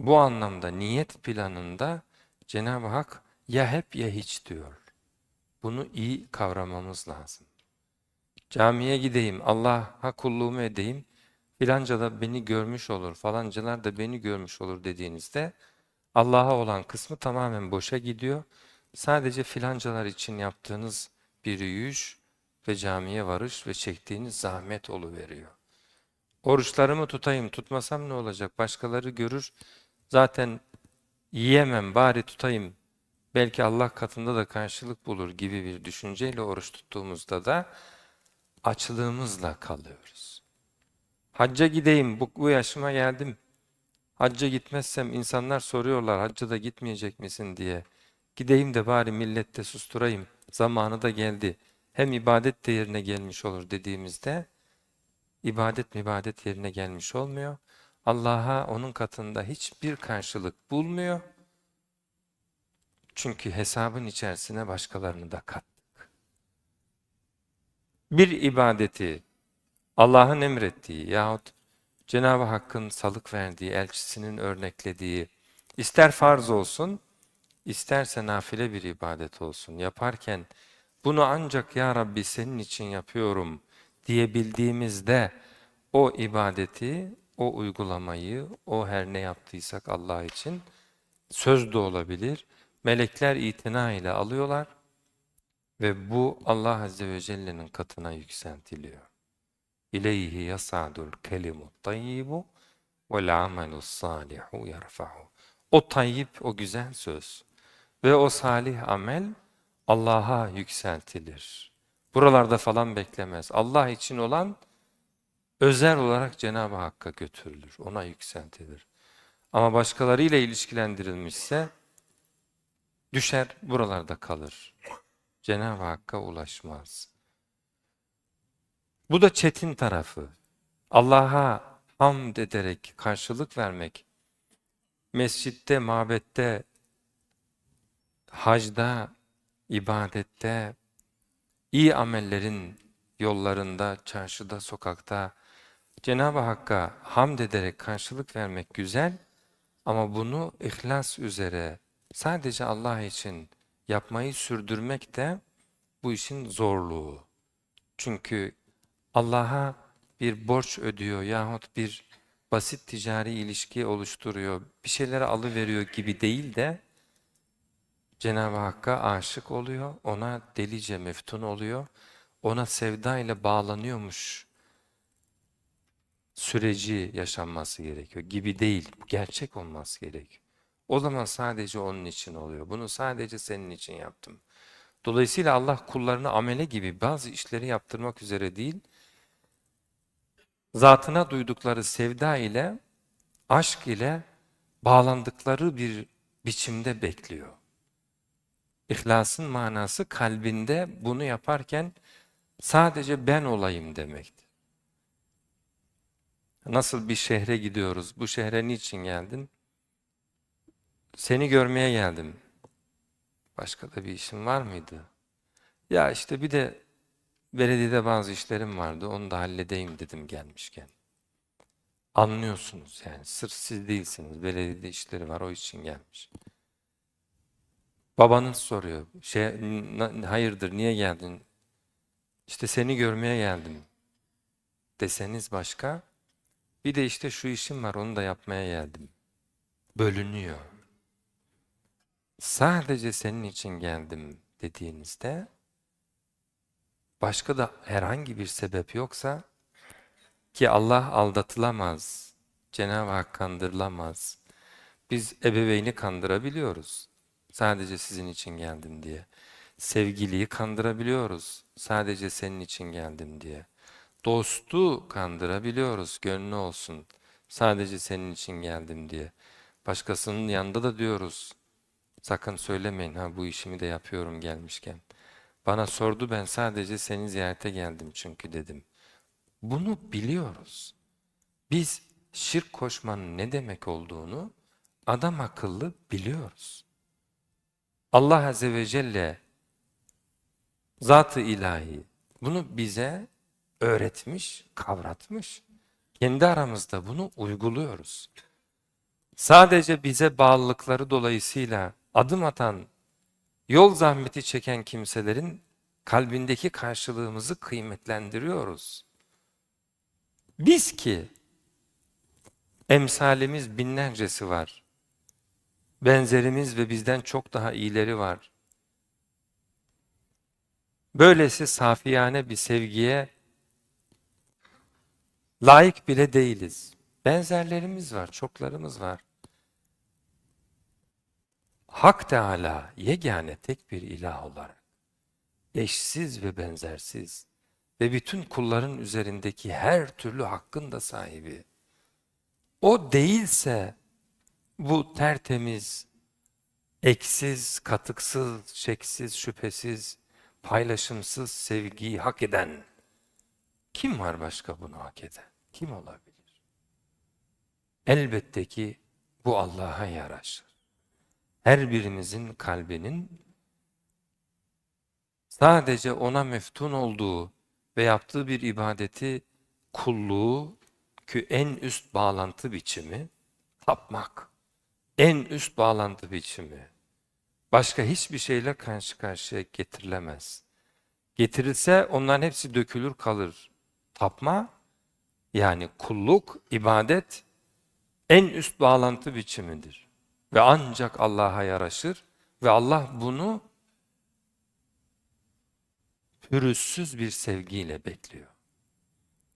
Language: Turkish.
Bu anlamda niyet planında Cenab-ı Hak ya hep ya hiç diyor. Bunu iyi kavramamız lazım. Camiye gideyim, Allah'a kulluğumu edeyim, filanca da beni görmüş olur, falancalar da beni görmüş olur dediğinizde Allah'a olan kısmı tamamen boşa gidiyor. Sadece filancalar için yaptığınız bir yürüyüş ve camiye varış ve çektiğiniz zahmet veriyor. Oruçlarımı tutayım, tutmasam ne olacak? Başkaları görür. Zaten yiyemem, bari tutayım. Belki Allah katında da karşılık bulur gibi bir düşünceyle oruç tuttuğumuzda da açlığımızla kalıyoruz. Hacca gideyim, bu, bu yaşıma geldim. Hacca gitmezsem insanlar soruyorlar hacca da gitmeyecek misin diye. Gideyim de bari millette susturayım. Zamanı da geldi. Hem ibadet de yerine gelmiş olur dediğimizde ibadet mibadet yerine gelmiş olmuyor. Allah'a onun katında hiçbir karşılık bulmuyor. Çünkü hesabın içerisine başkalarını da kattık. Bir ibadeti Allah'ın emrettiği yahut Cenab-ı Hakk'ın salık verdiği, elçisinin örneklediği, ister farz olsun, isterse nafile bir ibadet olsun. Yaparken bunu ancak ya Rabbi senin için yapıyorum diyebildiğimizde o ibadeti, o uygulamayı, o her ne yaptıysak Allah için söz de olabilir. Melekler itina ile alıyorlar ve bu Allah Azze ve Celle'nin katına yükseltiliyor. İleyhi yasadul kelimut tayyibu vel amelus salihu yerfa'u. O tayyip, o güzel söz ve o salih amel Allah'a yükseltilir. Buralarda falan beklemez. Allah için olan özel olarak Cenab-ı Hakk'a götürülür, ona yükseltilir. Ama başkalarıyla ilişkilendirilmişse düşer, buralarda kalır. Cenab-ı Hakk'a ulaşmaz. Bu da çetin tarafı. Allah'a hamd ederek karşılık vermek, mescitte, mabette, hacda, ibadette, iyi amellerin yollarında, çarşıda, sokakta Cenab-ı Hakk'a hamd ederek karşılık vermek güzel ama bunu ihlas üzere sadece Allah için yapmayı sürdürmek de bu işin zorluğu. Çünkü Allah'a bir borç ödüyor yahut bir basit ticari ilişki oluşturuyor, bir şeyleri alıveriyor gibi değil de Cenab-ı Hakk'a aşık oluyor, ona delice meftun oluyor, ona sevda ile bağlanıyormuş süreci yaşanması gerekiyor gibi değil, gerçek olması gerekiyor. O zaman sadece onun için oluyor. Bunu sadece senin için yaptım. Dolayısıyla Allah kullarını amele gibi bazı işleri yaptırmak üzere değil, zatına duydukları sevda ile, aşk ile bağlandıkları bir biçimde bekliyor. İhlasın manası kalbinde bunu yaparken sadece ben olayım demektir. Nasıl bir şehre gidiyoruz? Bu şehre niçin geldin? Seni görmeye geldim. Başka da bir işin var mıydı? Ya işte bir de belediyede bazı işlerim vardı. Onu da halledeyim dedim gelmişken. Anlıyorsunuz yani. Sırf siz değilsiniz. Belediyede işleri var. O için gelmiş. Babanız soruyor. Şey, hayırdır niye geldin? İşte seni görmeye geldim. Deseniz başka. Bir de işte şu işim var onu da yapmaya geldim. Bölünüyor. Sadece senin için geldim dediğinizde başka da herhangi bir sebep yoksa ki Allah aldatılamaz, Cenab-ı Hak kandırılamaz. Biz ebeveyni kandırabiliyoruz. Sadece sizin için geldim diye. Sevgiliyi kandırabiliyoruz. Sadece senin için geldim diye. Dostu kandırabiliyoruz. Gönlü olsun. Sadece senin için geldim diye. Başkasının yanında da diyoruz. Sakın söylemeyin ha bu işimi de yapıyorum gelmişken. Bana sordu ben sadece seni ziyarete geldim çünkü dedim. Bunu biliyoruz. Biz şirk koşmanın ne demek olduğunu adam akıllı biliyoruz. Allah Azze ve Celle Zat-ı ilahi bunu bize öğretmiş, kavratmış. Kendi aramızda bunu uyguluyoruz. Sadece bize bağlılıkları dolayısıyla adım atan, yol zahmeti çeken kimselerin kalbindeki karşılığımızı kıymetlendiriyoruz. Biz ki emsalimiz binlercesi var. Benzerimiz ve bizden çok daha iyileri var. Böylesi safiyane bir sevgiye layık bile değiliz. Benzerlerimiz var, çoklarımız var. Hak Teala yegane tek bir ilah olarak eşsiz ve benzersiz ve bütün kulların üzerindeki her türlü hakkın da sahibi. O değilse bu tertemiz, eksiz, katıksız, şeksiz, şüphesiz, paylaşımsız sevgiyi hak eden kim var başka bunu hak eden? Kim olabilir? Elbette ki bu Allah'a yaraşır. Her birimizin kalbinin sadece ona meftun olduğu ve yaptığı bir ibadeti kulluğu ki en üst bağlantı biçimi tapmak. En üst bağlantı biçimi. Başka hiçbir şeyle karşı karşıya getirilemez. Getirilse onların hepsi dökülür kalır. Tapma yani kulluk, ibadet en üst bağlantı biçimidir. Ve ancak Allah'a yaraşır ve Allah bunu pürüzsüz bir sevgiyle bekliyor.